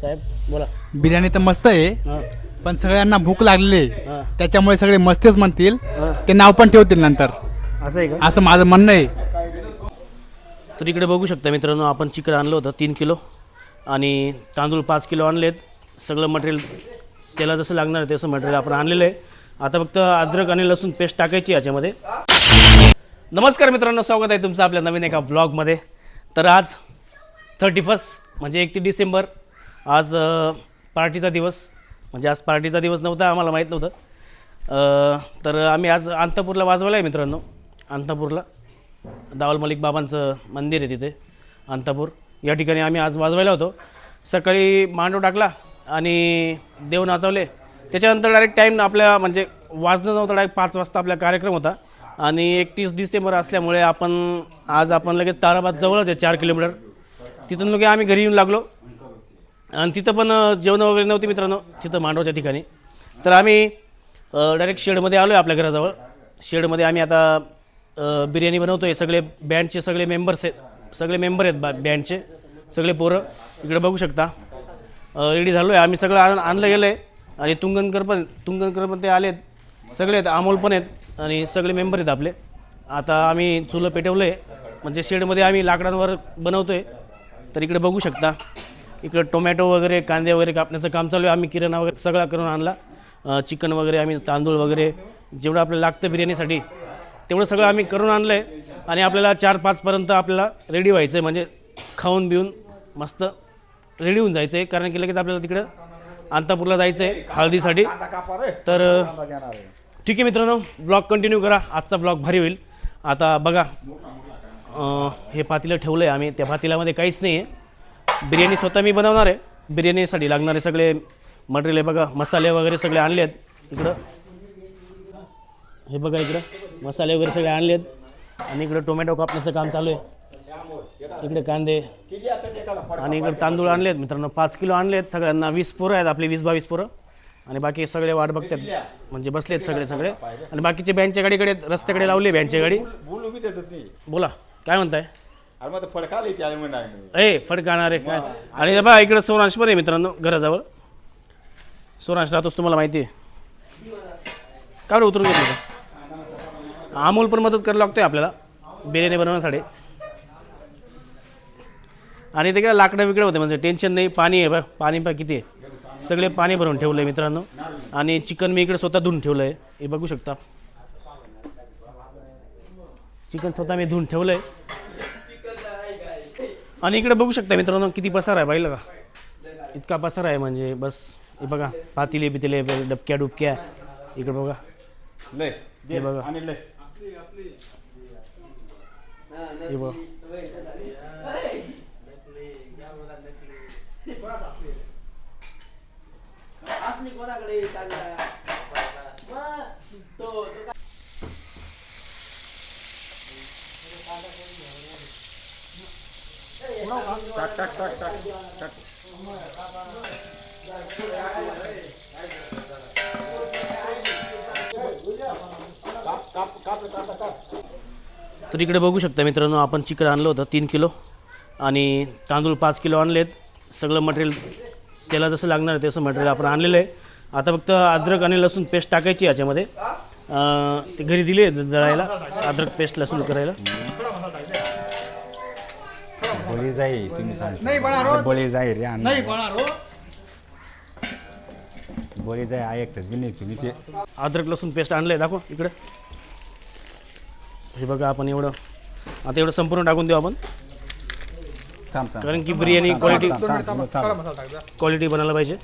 साहेब बोला. बिर्याणी तर मस्त आहे पण सगळ्यांना भूक लागलेली आहे. त्याच्यामुळे सगळे मस्तच म्हणतील. ते नाव पण ठेवतील नंतर. असं आहे का? असं माझं म्हणणं आहे. तर इकडे बघू शकता मित्रांनो आपण चिकन आणलं होतं तीन किलो. आणि तांदूळ पाच किलो आणलेत. सगळं मटेरियल त्याला जसं लागणार आहे तसं मटेरियल आपण आणलेलं आहे. आता फक्त अद्रक आणि लसूण पेस्ट टाकायची याच्यामध्ये. नमस्कार मित्रांनो स्वागत आहे तुमचं आपल्या नवीन एका ब्लॉगमध्ये तर आज थर्टी फर्स्ट म्हणजे एकतीस डिसेंबर आज पार्टीचा दिवस. म्हणजे आज पार्टीचा दिवस नव्हता आम्हाला माहीत नव्हतं. तर आम्ही आज अंतपूरला वाजवलं आहे मित्रांनो. अंतपूरला. दावल मलिक बाबांचं मंदिर आहे तिथे अंतापूर. या ठिकाणी आम्ही आज वाजवायला होतो. सकाळी मांडव टाकला आणि देव नाचवले. त्याच्यानंतर डायरेक्ट टाईम आपल्या म्हणजे वाजणं नव्हतं डायरेक्ट पाच वाजता आपला कार्यक्रम होता. आणि एकतीस डिसेंबर असल्यामुळे आपण आज आपण लगेच ताराबाद जवळच आहे चार किलोमीटर. तिथून लगे आम्ही घरी येऊन लागलो. आणि तिथं पण जेवण जेवणं वगैरे नव्हती मित्रांनो तिथं मांडवच्या ठिकाणी. तर आम्ही डायरेक्ट शेडमध्ये आलो आहे आपल्या घराजवळ. शेडमध्ये आम्ही आता बिर्याणी बनवतो आहे सगळे बँडचे सगळे मेंबर्स आहेत. सगळे मेंबर आहेत बा बँडचे सगळे पोरं. इकडे बघू शकता. रेडी झालो आहे आम्ही सगळं आण आणलं गेलं आहे आणि तुंगनकर पण तुंगनकर पण ते आले आहेत सगळे आहेत. अमोल पण आहेत. आणि सगळे मेंबर आहेत आपले. आता आम्ही चुलं पेटवलं आहे म्हणजे शेडमध्ये आम्ही लाकडांवर बनवतो आहे तर इकडे बघू शकता. इकडं टोमॅटो वगैरे कांदे वगैरे कापण्याचं काम चालू आहे. आम्ही किराणा वगैरे सगळा करून आणला. चिकन वगैरे आम्ही तांदूळ वगैरे जेवढं आपल्याला लागतं बिर्याणीसाठी तेवढं सगळं आम्ही करून आणलं आहे आणि आपल्याला चार पाचपर्यंत आपल्याला रेडी व्हायचं आहे म्हणजे खाऊन बिऊन मस्त रेडी होऊन जायचं आहे कारण की लगेच आपल्याला तिकडं अंतापूरला जायचं आहे हळदीसाठी. तर ठीक आहे मित्रांनो ब्लॉग कंटिन्यू करा. आजचा ब्लॉग भारी होईल. आता बघा हे पातीलं ठेवलं आहे आम्ही. त्या पातेल्यामध्ये काहीच नाही आहे बिर्याणी स्वतः मी बनवणार आहे. बिर्याणीसाठी लागणारे सगळे मटेरियल आहे बघा मसाले वगैरे सगळे आणले आहेत. इकडं. हे बघा इकडं. मसाले वगैरे सगळे आणले आहेत. आणि इकडं टोमॅटो कापण्याचं काम चालू आहे. इकडे कांदे. आणि इकडे तांदूळ आणले आहेत. मित्रांनो पाच किलो आणले आहेत. सगळ्यांना वीस पोरं आहेत आपली वीस बावीस पोरं. आणि बाकी सगळे वाट बघतात. म्हणजे बसलेत सगळे सगळे. आणि बाकीचे बँचे गाडीकडे रस्त्याकडे लावले बँचे गाडी. बोला. काय म्हणताय? अरे मग फडका येते ए फडकाणार आहे काय? आणि बा बघा इकडे सोरांश पण आहे मित्रांनो घराजवळ. सोरांश राहतोच तुम्हाला माहिती आहे. का बरं उतरून घेतलं का? अमोल पण मदत करायला लागतोय आपल्याला. बिर्याणी बनवण्यासाठी. आणि ते काय लाकडं विकडं होते म्हणजे टेन्शन नाही. पाणी आहे बघ पाणी पण किती आहे. सगळे पाणी भरून ठेवलं आहे मित्रांनो. आणि चिकन मी इकडे स्वतः धुवून ठेवलं आहे हे बघू शकता. चिकन स्वतः मी धुवून ठेवलं आहे आणि इकडे बघू शकता मित्रांनो किती पसार आहे पाहिलं का? इतका पसार आहे म्हणजे बस. हे बघा पातिले बितिले डबक्या डुबक्या. इकडे बघा. लय हे बघा. हे बघा. टाक टाक टाक टाक टाक तर इकडे बघू शकता मित्रांनो आपण चिकन आणलं होतं तीन किलो. आणि तांदूळ पाच किलो आणलेत. सगळं मटेरियल त्याला जसं लागणार आहे तसं मटेरियल आपण आणलेलं आहे. आता फक्त अद्रक आणि लसूण पेस्ट टाकायची याच्यामध्ये. ते घरी दिले जळायला. अद्रक पेस्ट लसूण करायला. बळी जाई तुम्ही सांग बळी जाई रे नाही बळी जाई ऐकतात बी नाही तुम्ही ते अद्रक लसूण पेस्ट आणलं आहे दाखव इकडे. हे बघा आपण एवढं आता एवढं संपूर्ण टाकून देऊ आपण. थांब थांब. कारण की बिर्याणी क्वालिटी थांब, थांब, थांब, थांब. क्वालिटी बनायला पाहिजे.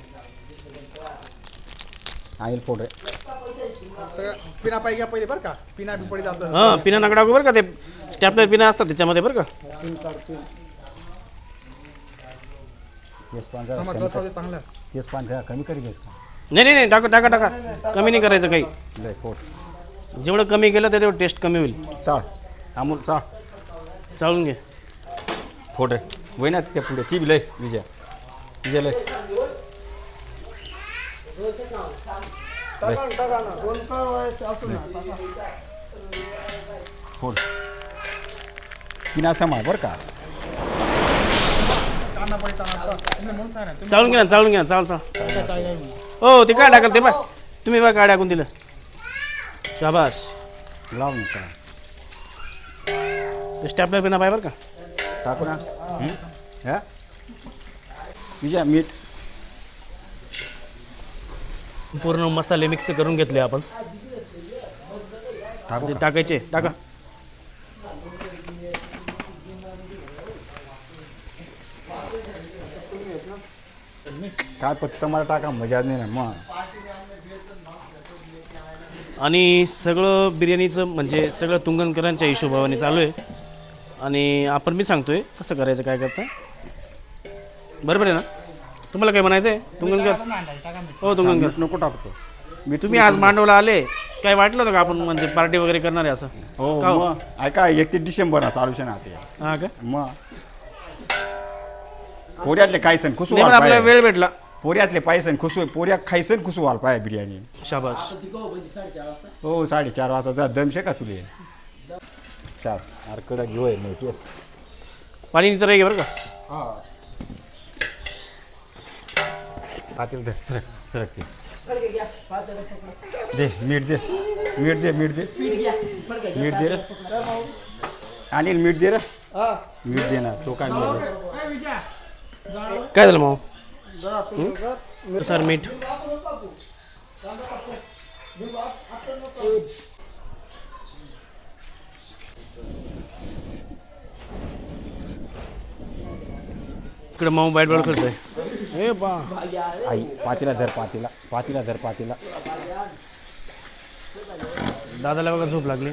आईल पोट सगळं पिना पाहिजे का पहिले बरं का? पिना बी पडी जातं. हां पिना नका टाकू बरं का ते स्टॅपलर पिना असतात त्याच्यामध्ये बरं का? तेच पाच मग कमी चांगलं तेच करी घ्यायचं का नाही नाही नाही टाका टाका टाका. कमी नाही करायचं काही. लय पोट जेवढं कमी केलं तर तेवढं टेस्ट कमी होईल. चाळ अमोल चाळ चाळून घे. फोट वय ना त्या पुढे. ती बी लय विजय. विजय लय. फोड किना समाय बरं का? चालून घ्या ना चालून घ्या ना चाल चाल. हो ते काय टाकल ते पाय तुम्ही बघा काय टाकून दिलं. शाबास. लावून का? ते स्टॅपलर बिना पाय बरं का? टाकू ना. हं? हा? विजया मीठ. पूर्ण मसाले मिक्स करून घेतले आपण? टाकायचे टाका. काय फक्त मला टाका मजा नाही ना मग. आणि सगळं बिर्याणीचं म्हणजे सगळं तुंगनकरांच्या हिशोबाने चालू आहे. आणि आपण मी सांगतोय कसं करायचं काय करता. बरोबर आहे ना? तुम्हाला काय म्हणायचं आहे? तुंगनकर? हो तुंगनकर. मीठ नको टाकतो मी तुम्ही आज मांडवला आले. काय वाटलं होतं का आपण म्हणजे पार्टी वगैरे करणार आहे असं? हो का हो? मग. ऐका एकतीस डिसेंबर ना चालू आहे ना ते हा का? मग. पोऱ्यातले पण व्हायला आपल्याला वेळ भेटला. पोऱ्यातले पायसन खुशू पोऱ्या खायसन खुशू व्हायला पाहिजे बिर्याणी. शाबास. हो साडेचार वाजता जा दमशे का तुले? चाल अरे कडा घेऊ आहे नाही ते पाणी नितर आहे बरं का? पातील दे सरक सरक ते. दे मीठ दे मीठ दे मीठ दे. मीठ दे रे. अनिल मीठ दे रे. मीठ दे ना तो काय मीठ दे? काय झालं मग सर मीठ. इकडे मऊ बाईट बॉल खेळतोय ए बा. आई पातीला धर पातीला. पातीला धर पातीला. दादाला बघा झोप लागली.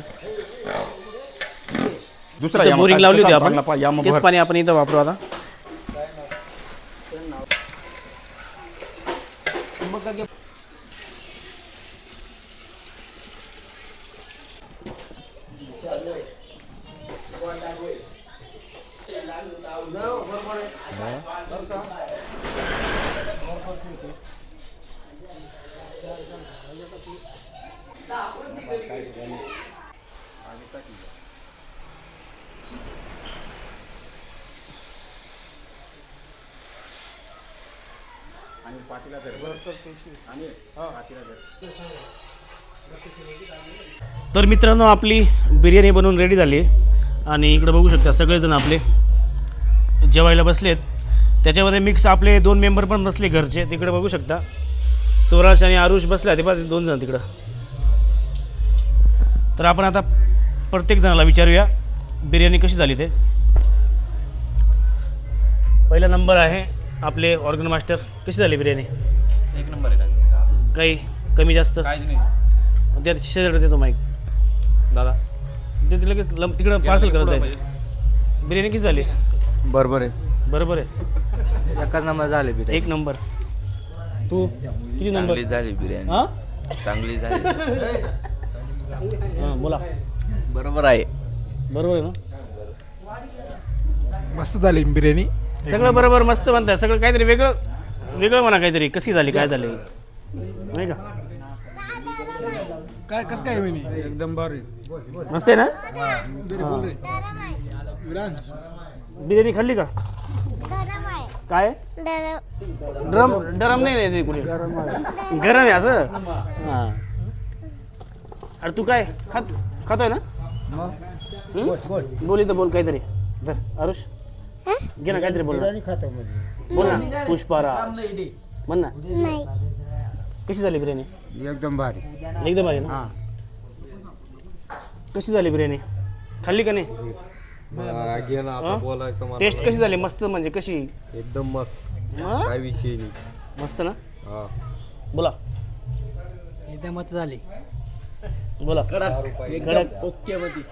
दुसरा या बोरिंग लावली होती कसा आपण. तेच. पाणी आपण इथं वापरू आता. que तर मित्रांनो आपली बिर्याणी बनवून रेडी झाली आहे. आणि इकडे बघू शकता सगळेजण आपले जेवायला बसलेत. त्याच्यामध्ये मिक्स आपले दोन मेंबर पण बसले घरचे. तिकडे बघू शकता. स्वराज आणि आरुष बसले ते पण दोन जण तिकडं. तर आपण आता प्रत्येक जणाला विचारूया बिर्याणी कशी झाली ते. पहिला नंबर आहे आपले ऑर्गन मास्टर कशी झाली बिर्याणी? एक नंबर आहे काय? काही कमी जास्त? काहीच नाही. त्या शेजारी देतो माईक. दादा. ते तिला की लम- तिकडं पार्सल करत जायचं. बिर्याणी किती झाली? बरोबर आहे. बरोबर आहे. एकच नंबर झाले बिर्याणी. एक नंबर. तू? किती नंबर? चांगली झाली बिर्याणी. हां? चांगली झाली. हां बोला. बरोबर आहे. बरोबर आहे ना? मस्त झाली बिर्याणी. सगळं बरोबर मस्त म्हणताय. सगळं काहीतरी वेगळं वेगळं म्हणा काहीतरी. कशी झाली काय झाली? नाही का? काय कसं काय वहिनी? एकदम भारी. मस्त आहे ना? बोल रे. बिर्याणी खाल्ली का? काय? ड्रम डरम नाही नाही कुठे. गरम आहे असं? हां. अरे तू काय? खात खातोय ना? हं? बोल इथं बोल काहीतरी. धर आरुष. घे ना काहीतरी बोल ना बोल ना पुष्पाराज. म्हण ना. नाही. कशी झाली बिर्याणी? एकदम भारी. एकदम आली ना? कशी झाली बिर्याणी? खाल्ली का नाही? बोलायचं टेस्ट कशी झाली? मस्त म्हणजे कशी? एकदम मस्त. हं? काय विषय नाही. मस्त ना? हा. बोला. एकदम मत झाली. बोला. एकदम ओके मध्ये.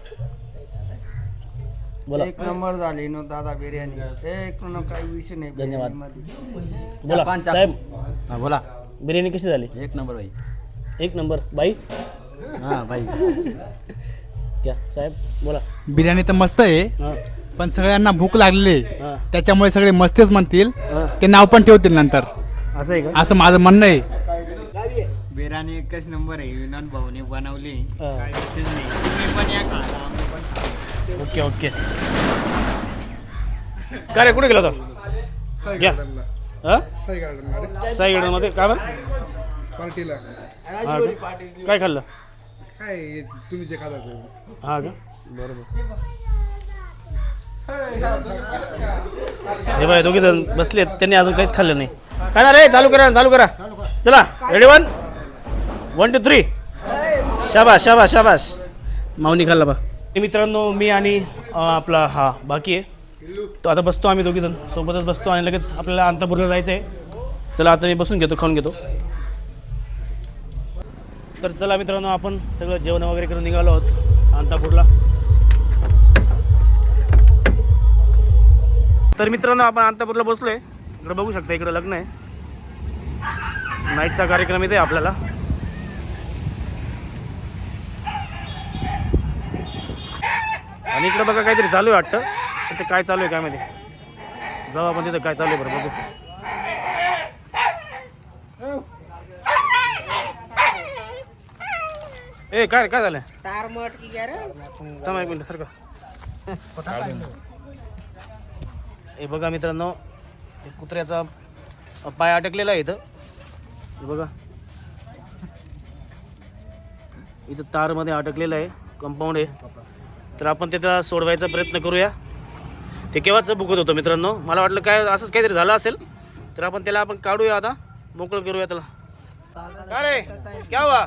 बोला. एक नंबर झाली नो दादा बिर्याणी. एक नंबर काही विषय नाही धन्यवाद. बिर्याणीमध्ये. बोला साहेब. हा बोला. बिर्याणी कशी झाली? एक नंबर भाई. एक नंबर. बाई? हा भाई. क्या साहेब बोला. बिर्याणी तर मस्त आहे हां. पण सगळ्यांना भूक लागलेली आहे. हां. त्याच्यामुळे सगळे मस्तेच म्हणतील ते नाव पण ठेवतील नंतर. असं आहे का? असं माझं म्हणणं आहे. बिर्याणी एकच नंबर आहे. विनोद भाऊने बनवली. हां. विषयच नाही. तुम्ही पण या खायला आम्ही पण खाऊ. Okay okay. काय रे कुठे गेला होता साई घ्या. हा? साई गार्डनमध्ये काय बरं? पार्टीला. हा का? काय खाल्लं? काय हे तुम्ही जे खाता ते. हा का? बरोबर. हे बाय दोघे जण बसलेत. त्यांनी अजून काहीच खाल्लं नाही. काय ना रे चालू करा चालू करा. चला ready one one two three शाबाश शाबाश शाबाश माऊनी खाल्ला बा. मित्रांनो मी आणि आपला हा बाकी आहे. तो आता बसतो आम्ही दोघी जण. सोबतच बसतो आणि लगेच आपल्याला अंतापूरला जायचं आहे चला आता मी बसून घेतो खाऊन घेतो. तर चला मित्रांनो आपण सगळं जेवण वगैरे करून निघालो आहोत अंतापूरला. तर मित्रांनो आपण अंतापूरला बसलोय. इकडे बघू शकता इकडे लग्न आहे. नाईटचा कार्यक्रम इथे आपल्याला. आणि इकडे बघा काहीतरी चालू आहे वाटतं. त्याचं काय चालू आहे काय माहिती? जाऊ आपण तिथं काय चालू आहे बरं बघू. ए काय काय झालं? तार मट की क्या रे. थांबा एक मिनिट सर का हे बघा मित्रांनो कुत्र्याचा पाय अटकलेला आहे इथं. बघा. इथं तारमध्ये अटकलेलं आहे कंपाऊंड आहे. तर आपण त्याला सोडवायचा प्रयत्न करूया. ते केव्हाच बुकत होतं मित्रांनो? मला वाटलं काय असंच काहीतरी झालं असेल. तर आपण त्याला आपण काढूया आता. मोकळं करूया त्याला. काय रे? क्या हुआ?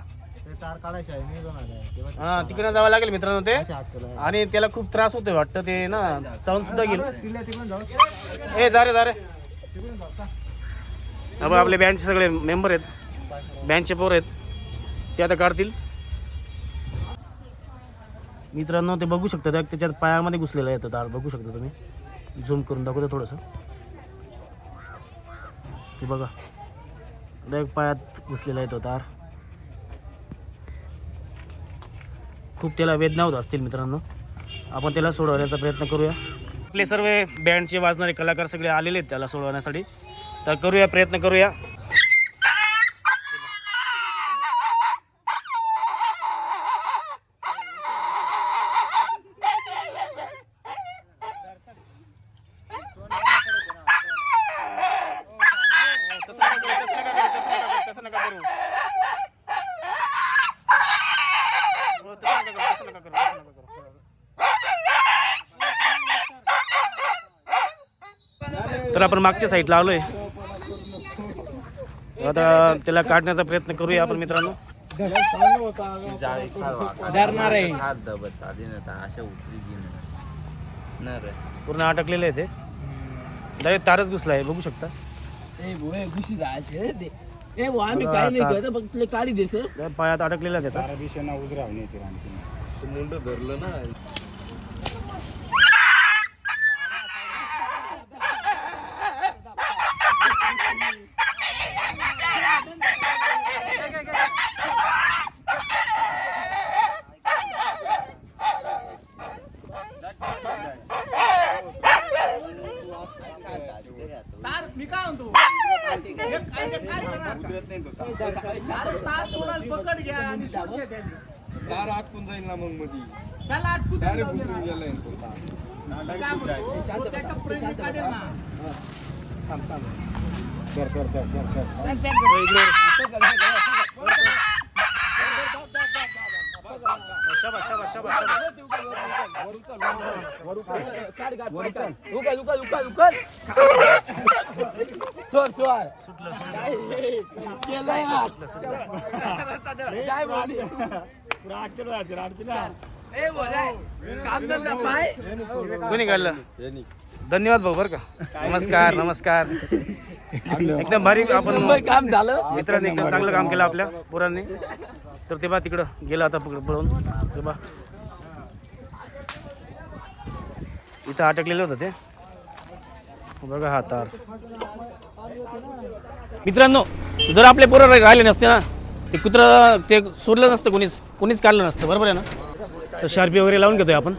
हा तिकडे जावं लागेल मित्रांनो ते. आणि त्याला खूप त्रास होतोय वाटतं ते ना चावून सुद्धा गेलं ए जा रे जा रे. आपले बँडचे सगळे मेंबर आहेत. बँडचे पोर आहेत. ते आता काढतील. मित्रांनो ते बघू शकता त्याच्यात पायामध्ये घुसलेलं आहे तार बघू शकता तुम्ही. झूम करून दाखवतो थोडंसं. ते बघा. डायरेक्ट पायात घुसलेला येतो तार खूप त्याला वेदना होत असतील मित्रांनो. आपण त्याला सोडवण्याचा प्रयत्न करूया. आपले सर्व बँडचे वाजणारे कलाकार सगळे आलेले आहेत त्याला सोडवण्यासाठी. तर करूया प्रयत्न करूया तसं नका करू. हो, तसं नका करू, तसं नका करू, तसं नका करू. तर आपण मागच्या साईडला आलोय. आता त्याला काढण्याचा प्रयत्न करूया आपण मित्रांनो. धरणार आहे. हात दबत चालेल ना अशा उतरी गेलं ना रे. पूर्ण अटकलेलं आहे ते डायरेक्ट तारच घुसला आहे बघू शकता. ए भोय घुशी जायचे रे ते ए भो आम्ही काय नाही करत फक्त तुला काढी देसस त्या पायात अडकलेला त्याचा मुंड धरलं ना मी काय म्हणतो पकड घ्या आणि सोड द्या त्यांनी. दार आटकून जाईल ना मग. मधी त्याला अटकू. डायरेक्ट गेलाय तो तार. मी काय म्हणतो, त्याच्या प्रेमी काढेल ना. शाबास काढ, सोड सोड. काय हे? केलंय हात. काय भारी. ए, बोलाय. काम करता पाय. कोणी काढलं धन्यवाद भाऊ बरं का. नमस्कार नमस्कार. एकदम भारी आपण काम झालं. मित्रांनी एकदम चांगलं काम केलं आपल्या पोरांनी. तर ते बा तिकडं गेलं आता पकड पळून. ते बा. इथं अटकलेलं होतं ते. बघा हा तार. मित्रांनो जर आपले पोरं राहिले नसते ना ते कुत्रं ते सोडलं नसतं कोणीच कोणीच काढलं नसतं. बरोबर आहे ना? तर शार्पी वगैरे लावून घेतोय आपण.